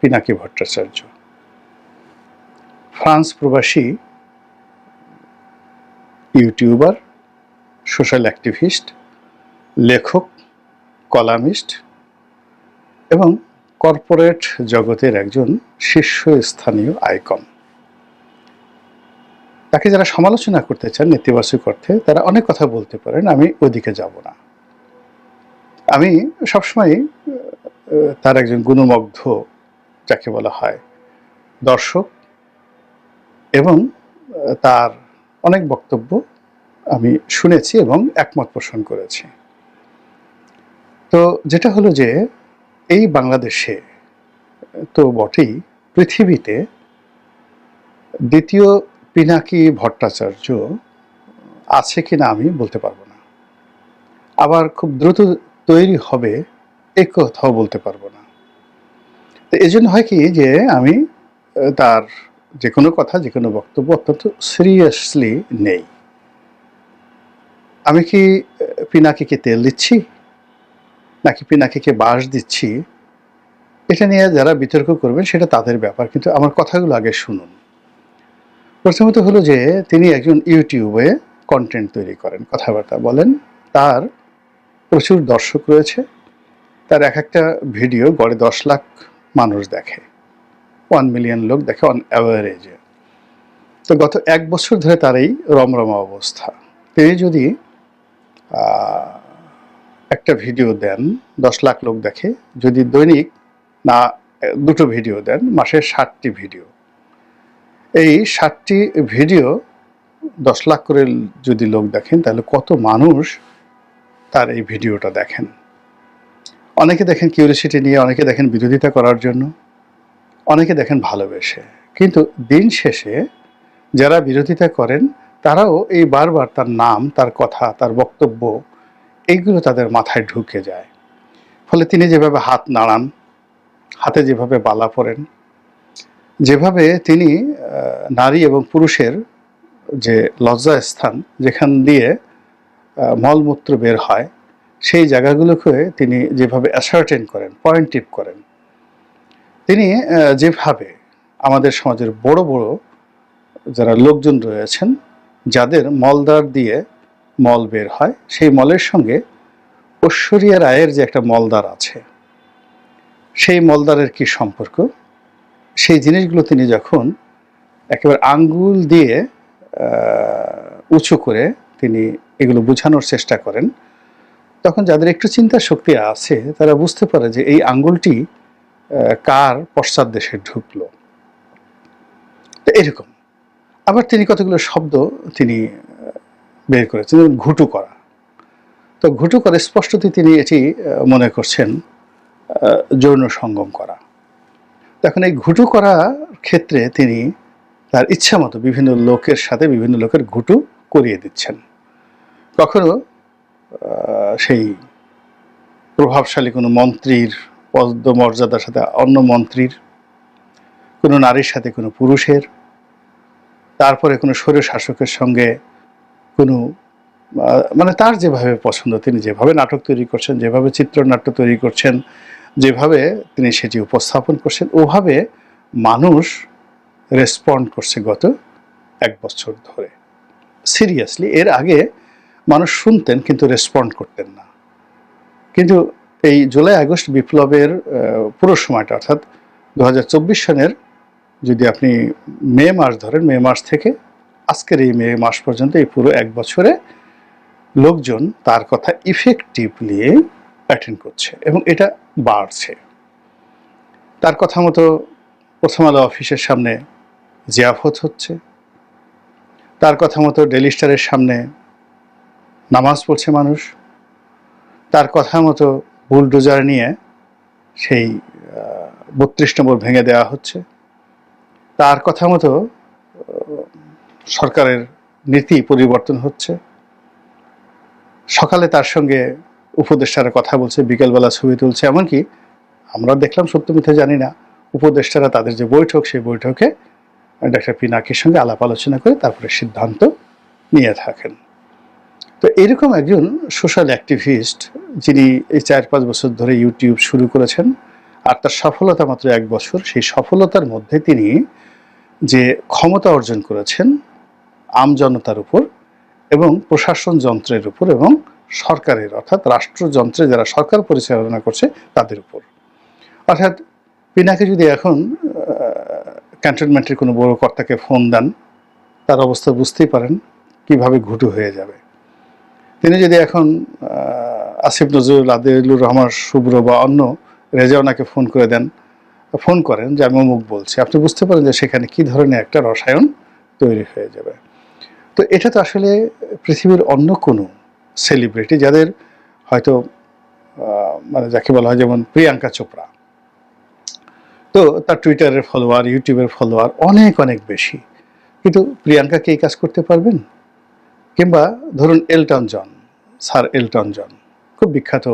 Pinaki Bhattacharya. France প্রবাসী, YouTuber, social activist, লেখক, columnist এবং কর্পোরেট জগতের একজন শীর্ষস্থানীয় আইকন। তাকে যারা সমালোচনা করতে চান নেতিবাচক অর্থে, তারা অনেক কথা বলতে পারেন, আমি ওদিকে যাব না। আমি সবসময় তার একজন গুণমগ্ধ যাকে বলা হয় দর্শক এবং তার অনেক বক্তব্য আমি শুনেছি এবং একমত পোষণ করেছি। তো যেটা হলো যে এই বাংলাদেশে তো বটেই পৃথিবীতে দ্বিতীয় পিনাকি ভট্টাচার্য আছে কিনা আমি বলতে পারব না। আবার খুব দ্রুত তৈরি হবে এ কথাও বলতে পারব না। তো এই জন্য হয় কি যে আমি তার যে কোনো কথা যে কোনো বক্তব্য অত্যন্ত সিরিয়াসলি নেই। আমি কি পিনাকিকে তেল দিচ্ছি? নাকি পিনাকিকে বাঁশ দিচ্ছি? এটা নিয়ে যারা বিতর্ক করবেন, সেটা তাদের ব্যাপার, কিন্তু আমার কথাগুলো আগে শুনুন। প্রথমত হলো যে, তিনি একজন ইউটিউবে কন্টেন্ট তৈরি করেন, কথাবার্তা বলেন। তার প্রচুর দর্শক রয়েছে। তার এক একটা ভিডিও গড়ে দশ লাখ মানুষ দেখে। ওয়ান মিলিয়ন লোক দেখে অন অ্যাভারেজে তো গত এক বছর ধরে তার এই রমরমা অবস্থা। তিনি যদি একটা ভিডিও দেন, দশ লাখ লোক দেখে, যদি দৈনিক না, দুটো ভিডিও দেন, মাসে ষাটটি ভিডিও এই ষাটটি ভিডিও দশ লাখ করে যদি লোক দেখেন, তাহলে কত মানুষ তার এই ভিডিওটা দেখেন? অনেকে দেখেন কিউরিসিটি নিয়ে, অনেকে দেখেন বিরোধিতা করার জন্য, অনেকে দেখেন ভালোবেসে। কিন্তু দিন শেষে যারা বিরোধিতা করেন, তারাও এই বারবার তার নাম, তার কথা, তার বক্তব্য, এইগুলো তাদের মাথায় ঢুকে যায়। ফলে তিনি যেভাবে হাত নাড়ান, হাতে যেভাবে বালা পরেন, যেভাবে তিনি নারী এবং পুরুষের যে লজ্জা স্থান যেখান দিয়ে মলমূত্র বের হয় সেই জায়গাগুলোকে তিনি যেভাবে অ্যাসার্টেন করেন পয়েন্টিভ করেন, তিনি যেভাবে আমাদের সমাজের বড় বড় যারা লোকজন রয়েছেন, যাদের মলদার দিয়ে মল বের হয়, সেই মলের সঙ্গে ঐশ্বরিয়া রায়ের যে একটা মলদার আছে, সেই মলদারের কি সম্পর্ক? সেই জিনিসগুলো তিনি যখন একেবারে আঙ্গুল দিয়ে উঁচু করে তিনি এগুলো বোঝানোর চেষ্টা করেন তখন যাদের একটু চিন্তা শক্তি আছে, তারা বুঝতে পারে যে এই আঙ্গুলটি কার পশ্চাৎ দেশে ঢুকলো। এরকম। আবার তিনি কতগুলো শব্দ তিনি বের করেছেন ঘুটু করা। তো ঘুটু করে স্পষ্টতই তিনি এটি মনে করছেন যৌন সঙ্গম করা। তখন এই ঘুটু করার ক্ষেত্রে তিনি তার ইচ্ছা মতো বিভিন্ন লোকের সাথে বিভিন্ন লোকের ঘুটু করিয়ে দিচ্ছেন। কখনো সেই প্রভাবশালী কোনো মন্ত্রীর পদমর্যাদার সাথে অন্য মন্ত্রীর, কোনো নারীর সাথে কোনো পুরুষের, তারপরে কোনো স্বৈর শাসকের সঙ্গে কোনো মানে তার যেভাবে পছন্দ তিনি যেভাবে নাটক তৈরি করছেন, যেভাবে চিত্রনাট্য তৈরি করছেন, যেভাবে তিনি সেটি উপস্থাপন করছেন, ওভাবে মানুষ রেসপন্ড করছে গত এক বছর ধরে। সিরিয়াসলি এর আগে মানুষ শুনতেন কিন্তু রেসপন্ড করতেন না। কিন্তু এই জুলাই আগস্ট বিপ্লবের পুরো সময়টা, অর্থাৎ দু সনের যদি আপনি মে মাস ধরেন, মে মাস থেকে আজকের এই মে মাস পর্যন্ত এই পুরো এক বছরে লোকজন তার কথা ইফেক্টিভলি অ্যাটেন্ড করছে এবং এটা বাড়ছে। তার কথা মতো প্রথম আলো অফিসের সামনে জিয়াফত হচ্ছে। তার কথা মতো ডেলি স্টারের সামনে নামাজ পড়ছে মানুষ। তার কথা মতো বুলডোজার নিয়ে সেই বত্রিশ নম্বর ভেঙে দেওয়া হচ্ছে। তার কথা মতো সরকারের নীতি পরিবর্তন হচ্ছে। সকালে তার সঙ্গে উপদেষ্টারা কথা বলছে, বিকেলবেলা ছবি তুলছে। এমনকি আমরা দেখলাম, সত্য মিথ্যা জানি না, উপদেষ্টারা তাদের যে বৈঠক, সেই বৈঠকে ডাক্তার পিনাকির সঙ্গে আলাপ আলোচনা করে তারপরে সিদ্ধান্ত নিয়ে থাকেন। তো এরকম একজন সোশ্যাল অ্যাক্টিভিস্ট যিনি এই চার পাঁচ বছর ধরে ইউটিউব শুরু করেছেন, আর তার সফলতা মাত্র এক বছর, সেই সফলতার মধ্যে তিনি যে ক্ষমতা অর্জন করেছেন আমজনতার উপর এবং প্রশাসন যন্ত্রের উপর এবং সরকারের, অর্থাৎ রাষ্ট্রযন্ত্রে যারা সরকার পরিচালনা করছে তাদের উপর। অর্থাৎ পিনাকে যদি এখন ক্যান্টনমেন্টের কোনো বড় কর্তাকে ফোন দেন, তার অবস্থা বুঝতেই পারেন কীভাবে ঘুটু হয়ে যাবে। তিনি যদি এখন আসিফ নজরুল, আদিলুর রহমান, শুভ্র বা অন্য রেজাওনাকে ফোন করে দেন, ফোন করেন যে, আমি অমুক বলছি। আপনি বুঝতে পারেন যে, সেখানে কি ধরনের একটা রসায়ন তৈরি হয়ে যাবে। তো এটা তো আসলে পৃথিবীর অন্য কোনো সেলিব্রিটি যাদের হয়তো মানে যাকে বলা হয় যেমন প্রিয়াঙ্কা চোপড়া। তো তার টুইটারের ফলোয়ার ইউটিউবের ফলোয়ার অনেক অনেক বেশি। কিন্তু প্রিয়াঙ্কা কি এই কাজ করতে পারবেন? কিংবা ধরুন Elton John sir Elton John খুব বিখ্যাত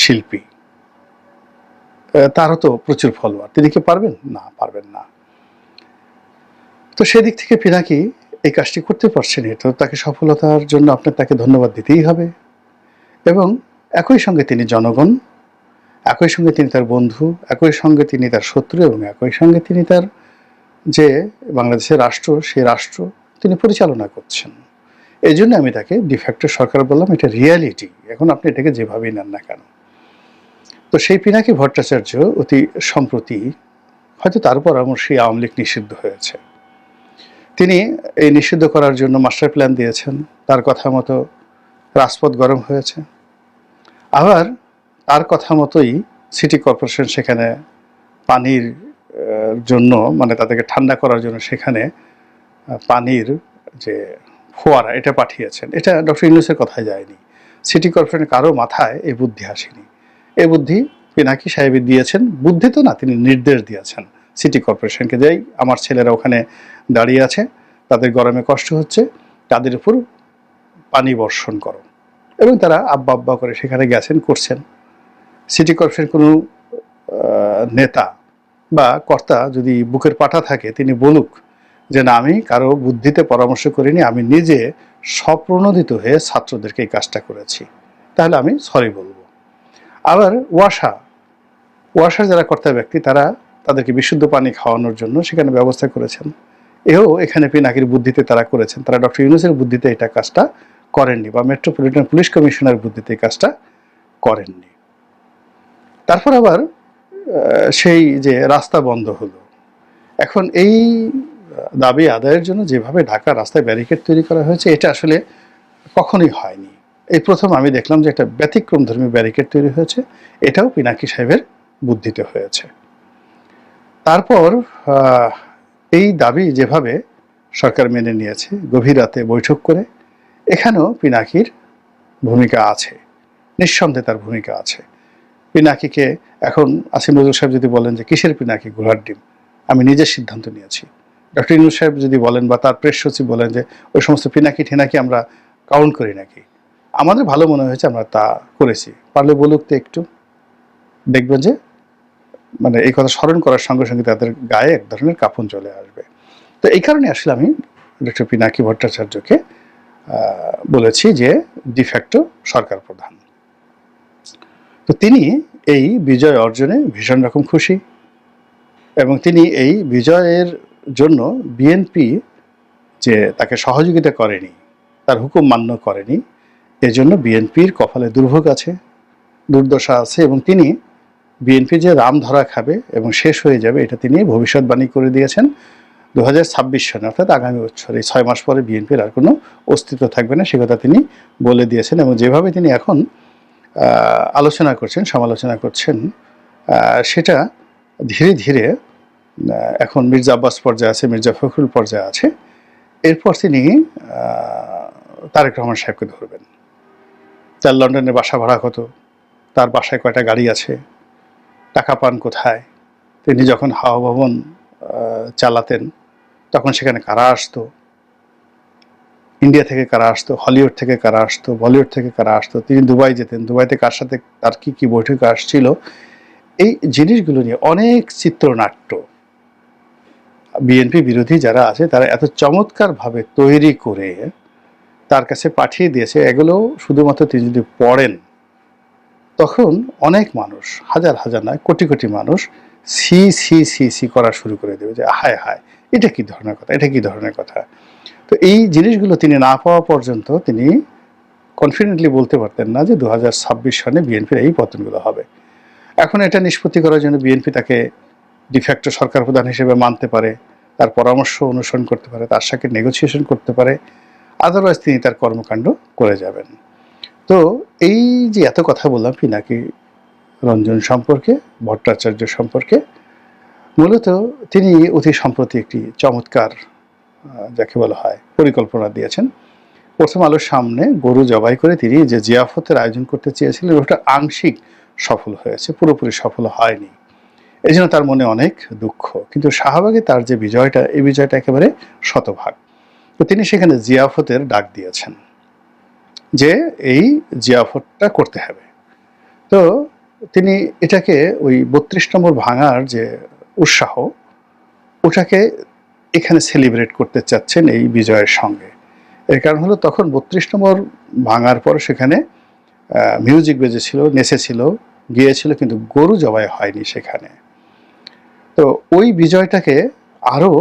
শিল্পী। তারও তো প্রচুর ফলোয়ার তিনি কি পারবেন? না পারবেন না। তো সেদিক থেকে পিনাকি এই কাজটি করতে পারছেন তো তাকে সফলতার জন্য আপনার তাকে ধন্যবাদ দিতেই হবে। এবং একই সঙ্গে তিনি জনগণ, একই সঙ্গে তিনি তার বন্ধু, একই সঙ্গে তিনি তার শত্রু এবং একই সঙ্গে তিনি তার যে বাংলাদেশের রাষ্ট্র, সেই রাষ্ট্র তিনি পরিচালনা করছেন। এই জন্য আমি তাকে ডিফ্যাক্টো সরকার বললাম, এটা রিয়ালিটি এখন আপনি এটাকে যেভাবেই নেন না কেন? তো সেই পিনাকি ভট্টাচার্য অতি সম্প্রতি হয়তো তার পরামর্শে আওয়ামী লীগ নিষিদ্ধ হয়েছে। তিনি এই নিষিদ্ধ করার জন্য মাস্টার প্ল্যান দিয়েছেন। তার কথা মতো রাজপথ গরম হয়েছে। আবার তার কথা মতোই সিটি কর্পোরেশন সেখানে পানির জন্য মানে তাদেরকে ঠান্ডা করার জন্য সেখানে পানির যে ফোয়ারা, এটা পাঠিয়েছেন। এটা ডক্টর ইউনুসের কথায় যায়নি। সিটি কর্পোরেশনের কারও মাথায় এই বুদ্ধি আসেনি। এই বুদ্ধি পিনাকি সাহেব দিয়েছেন। বুদ্ধি তো না, তিনি নির্দেশ দিয়েছেন সিটি কর্পোরেশনকে যাই আমার ছেলেরা ওখানে দাঁড়িয়ে আছে, তাদের গরমে কষ্ট হচ্ছে, তাদের উপর পানি বর্ষণ করো। এবং তারা আব্বা আব্বা করে সেখানে গেছেন, করছেন। সিটি কর্পোরেশন কোনো নেতা বা কর্তা যদি বুকের পাটা থাকে, তিনি বলুক যে না, আমি কারও বুদ্ধিতে পরামর্শ করিনি, আমি নিজে স্বপ্রণোদিত হয়ে ছাত্রদেরকে এই কাজটা করেছি। তাহলে আমি সরি বলব। আবার ওয়াসা, ওয়াসার যারা কর্তা ব্যক্তি, তারা তাদেরকে বিশুদ্ধ পানি খাওয়ানোর জন্য সেখানে ব্যবস্থা করেছেন। এও এখানে পিনাকির বুদ্ধিতে তারা করেছেন। তারা ডক্টর ইউনুসের বুদ্ধিতে এটা কাজটা করেননি বা মেট্রোপলিটন পুলিশ কমিশনার বুদ্ধিতে এই কাজটা করেননি। তারপর আবার সেই যে রাস্তা বন্ধ হলো। এখন এই দাবি আদায়ের জন্য যেভাবে ঢাকা রাস্তায় ব্যারিকেড তৈরি করা হয়েছে, এটা আসলে কখনোই হয়নি। এই প্রথম আমি দেখলাম যে একটা ব্যতিক্রম ধর্মী ব্যারিকেড তৈরি হয়েছে, এটাও পিনাকি সাহেবের বুদ্ধিতে হয়েছে। তারপর এই দাবি যেভাবে সরকার মেনে নিয়েছে, গভীর রাতে বৈঠক করে, এখানেও পিনাকির ভূমিকা আছে। নিঃসন্দেহে তার ভূমিকা আছে। পিনাকিকে এখন আসিম নজরুল সাহেব যদি বলেন যে কিসের পিনাকি ঘোড়ার ডিম, আমি নিজের সিদ্ধান্ত নিয়েছি। ডক্টর ইনুল সাহেব যদি বলেন বা তার প্রেস সচিব বলেন যে ওই সমস্ত পিনাকি ঠিনাকি আমরা কাউন্ট করি নাকি, আমাদের ভালো মনে হয়েছে আমরা তা করেছি। পারলে বলুক তো একটু। দেখবেন যে মানে এই কথা স্মরণ করার সঙ্গে সঙ্গে তাদের গায়ে এক ধরনের কাপন চলে আসবে। তো এই কারণে আসলে আমি ডক্টর পিনাকি ভট্টাচার্যকে বলেছি যে ডিফ্যাক্টো সরকার প্রধান। তো তিনি এই বিজয় অর্জনে ভীষণ রকম খুশি। এবং তিনি এই বিজয়ের জন্য বিএনপি যে তাকে সহযোগিতা করেনি, তার হুকুম মান্য করেনি, এজন্য বিএনপির কপালে দুর্ভোগ আছে, দুর্দশা আছে এবং তিনি বিএনপি যে রাম ধরা খাবে এবং শেষ হয়ে যাবে, এটা তিনি ভবিষ্যৎবাণী করে দিয়েছেন দু হাজার ছাব্বিশ সনে অর্থাৎ আগামী বছর, এই ছয় মাস পরে বিএনপির আর কোনো অস্তিত্ব থাকবে না সে কথা তিনি বলে দিয়েছেন এবং যেভাবে তিনি এখন আলোচনা করছেন, সমালোচনা করছেন সেটা ধীরে ধীরে এখন মির্জা আব্বাস পর্যায়ে আছে, মির্জা ফখরুল পর্যায়ে আছে। এরপর তিনি তারেক রহমান সাহেবকে ধরবেন। তার লন্ডনে বাসা ভাড়া কত? তার বাসায় কয়টা গাড়ি আছে? টাকা পান কোথায়? তিনি যখন হাওয়া ভবন চালাতেন, তখন সেখানে কারা আসতো? ইন্ডিয়া থেকে কারা আসতো? হলিউড থেকে কারা আসতো? বলিউড থেকে কারা আসতো? তিনি দুবাই যেতেন। দুবাইতে কার সাথে, তার কি কি বৈঠকে আসছিল? এই জিনিসগুলো নিয়ে অনেক চিত্রনাট্য বিএনপি বিরোধী যারা আছে, তারা এত চমৎকারভাবে তৈরি করে তার কাছে পাঠিয়ে দিয়েছে, এগুলো শুধুমাত্র তিনি যদি পড়েন, তখন অনেক মানুষ, হাজার হাজার নয়, কোটি কোটি মানুষ সি সি সি সি করা শুরু করে দেবে যে, হায় হায়, এটা কি ধরনের কথা, এটা কি ধরনের কথা। তো এই জিনিসগুলো তিনি না পাওয়া পর্যন্ত তিনি কনফিডেন্টলি বলতে পারতেন না যে দু হাজার ছাব্বিশ সনে বিএনপির এই পতনগুলো হবে। এখন এটা নিষ্পত্তি করার জন্য বিএনপি তাকে ডিফ্যাক্টো সরকার প্রধান হিসেবে মানতে পারে, তার পরামর্শ অনুসরণ করতে পারে, তার সাথে নেগোসিয়েশন করতে পারে আদারওয়াইজ তিনি তার কর্মকাণ্ড করে যাবেন। তো এই যে এত কথা বললাম পিনাকি রঞ্জন সম্পর্কে, ভট্টাচার্য সম্পর্কে, মূলত তিনি অতি সম্প্রতি একটি চমৎকার যাকে বলা হয় পরিকল্পনা দিয়েছেন। প্রথম আলোর সামনে গরু জবাই করে তিনি যে জিয়াফতের আয়োজন করতে চেয়েছিলেন, ওটা আংশিক সফল হয়েছে, পুরোপুরি সফল হয়নি। এই জন্য তার মনে অনেক দুঃখ। কিন্তু শাহবাগে তার যে বিজয়টা, এই বিজয়টা একেবারে শতভাগ। তো তিনি সেখানে জিয়াফতের ডাক দিয়েছেন যে এই জিয়াফতটা করতে হবে। তো তিনি এটাকে ওই বত্রিশ নম্বর ভাঙার যে উৎসাহ, ওটাকে এখানে সেলিব্রেট করতে চাচ্ছেন এই বিজয়ের সঙ্গে। এর কারণ হলো তখন বত্রিশ নম্বর ভাঙার পর সেখানে মিউজিক বেজেছিল, নেচেছিল, গিয়েছিল, কিন্তু গরু জবাই হয়নি সেখানে। তো ওই বিজয়টাকে আরও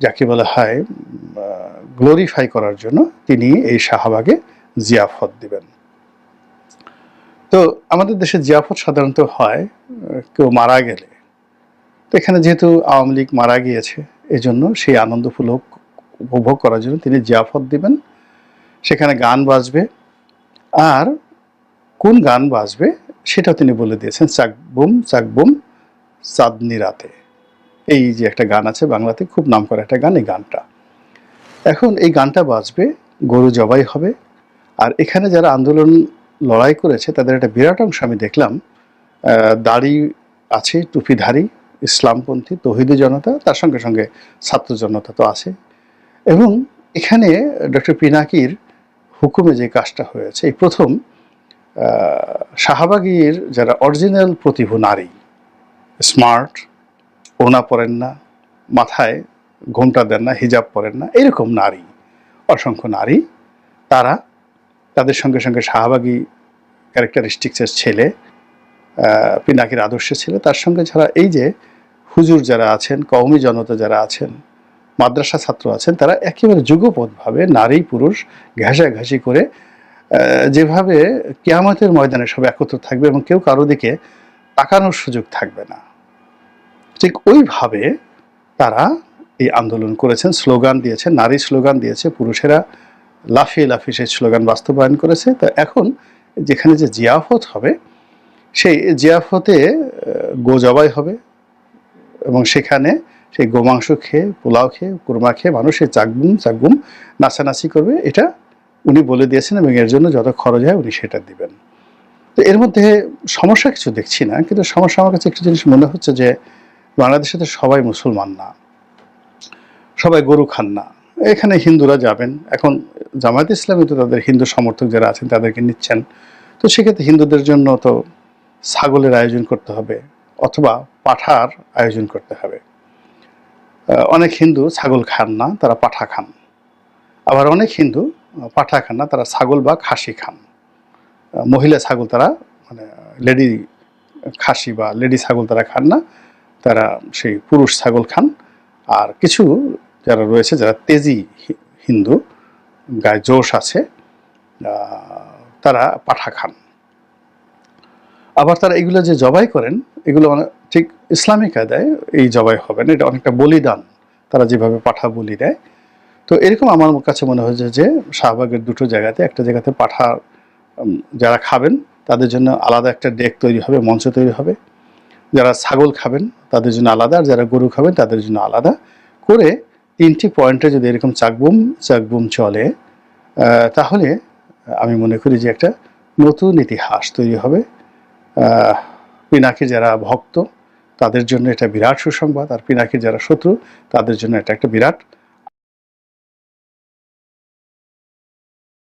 যাকে বলা হয় গ্লোরিফাই করার জন্য তিনি এই শাহবাগে জিয়াফত দিবেন। তো আমাদের দেশে জিয়াফত সাধারণত হয়, কেউ মারা গেলে। তো এখানে যেহেতু আওয়ামী লীগ মারা গিয়েছে এই জন্য সেই আনন্দ ফুলক উপভোগ করার জন্য তিনি জিয়াফত দিবেন। সেখানে গান বাজবে। আর কোন গান বাজবে, সেটাও তিনি বলে দিয়েছেন, চাকবুম চাকবুম। চাঁদনি রাতে। এই যে একটা গান আছে বাংলাতে, খুব নাম করা একটা গান, এই গানটা। এখন এই গানটা বাজবে, গরু জবাই হবে। আর এখানে যারা আন্দোলন লড়াই করেছে, তাদের একটা বিরাট অংশ আমি দেখলাম দাড়ি আছে টুপিধারী ইসলামপন্থী, তহিদি জনতা, তার সঙ্গে সঙ্গে ছাত্র জনতা তো আছে। এবং এখানে ডক্টর পিনাকির হুকুমে যে কাজটা হয়েছে, এই প্রথম শাহবাগীর যারা অরিজিনাল প্রতিভু নারী স্মার্ট ওনা পরেন না, মাথায় ঘোমটা দেন না, হিজাব পরেন না, এরকম নারী, অসংখ্য নারী, তারা তাদের সঙ্গে সঙ্গে শাহবাগী ক্যারেক্টারিস্টিক্সের ছেলে পিনাকির আদর্শ ছিল, তার সঙ্গে ছাড়া এই যে হুজুর যারা আছেন, কওমি জনতা যারা আছেন, মাদ্রাসা ছাত্র আছেন, তারা একেবারে যুগপথভাবে নারী, পুরুষ ঘেঁষাঘেঁষি করে যেভাবে কিয়ামতের ময়দানে সব একত্র থাকবে এবং কেউ কারও দিকে তাকানোর সুযোগ থাকবে না। ঠিক ওইভাবে তারা এই আন্দোলন করেছেন, স্লোগান দিয়েছেন, নারী স্লোগান দিয়েছে, পুরুষেরা লাফিয়ে লাফিয়ে সেই স্লোগান বাস্তবায়ন করেছে। তা এখন যেখানে যে জিয়াফত হবে, সেই জিয়াফতে গো জবাই হবে এবং সেখানে সেই গোমাংস খেয়ে, পোলাও খেয়ে, কুরমা খেয়ে মানুষ এই চাকগুম চাকগুম নাচানাচি করবে। এটা উনি বলে দিয়েছেন এবং এর জন্য যত খরচ হয় উনি সেটা দিবেন। তো এর মধ্যে সমস্যা কিছু দেখছি না, কিন্তু সমস্যা আমার কাছে একটু জিনিস মনে হচ্ছে যে বাংলাদেশে তো সবাই মুসলমান না, সবাই গরু খান না। এখানে হিন্দুরা যাবেন, এখন জামায়াত ইসলামী তো তাদের হিন্দু সমর্থক যারা আছেন তাদেরকে নিচ্ছেন। তো সেক্ষেত্রে হিন্দুদের জন্য তো ছাগলের আয়োজন করতে হবে, অথবা পাঠার আয়োজন করতে হবে। অনেক হিন্দু ছাগল খান না, তারা পাঠা খান। আবার অনেক হিন্দু পাঠা খান না, তারা ছাগল বা খাসি খান। মহিলা ছাগল তারা মানে লেডি খাসি বা লেডি ছাগল তারা খান না তারা সেই পুরুষ ছাগল খান। আর কিছু যারা রয়েছে, যারা তেজি হিন্দু, গায়ে জোশ আছে তারা পাঠা খান। আবার তারা এগুলো যে জবাই করেন, এগুলো অনেক- ঠিক ইসলামিক আদায়, এই জবাই হবে না, এটা অনেকটা বলিদান। তারা যেভাবে পাঠা বলি দেয়। তো এরকম আমার কাছে মনে হয়েছে যে, শাহবাগের দুটো জায়গাতে, একটা জায়গাতে পাঠা যারা খাবেন, তাদের জন্য আলাদা একটা ডেক তৈরি হবে, মঞ্চ তৈরি হবে। যারা ছাগল খাবেন, তাদের জন্য আলাদা, আর যারা গরু খাবেন, তাদের জন্য আলাদা করে তিনটি পয়েন্টে যদি এরকম চাকবুম চাকবুম চলে তাহলে আমি মনে করি যে একটা নতুন ইতিহাস তৈরি হবে। পিনাকি যারা ভক্ত, তাদের জন্য এটা বিরাট সুসংবাদ, আর পিনাকি যারা শত্রু, তাদের জন্য এটা একটা বিরাট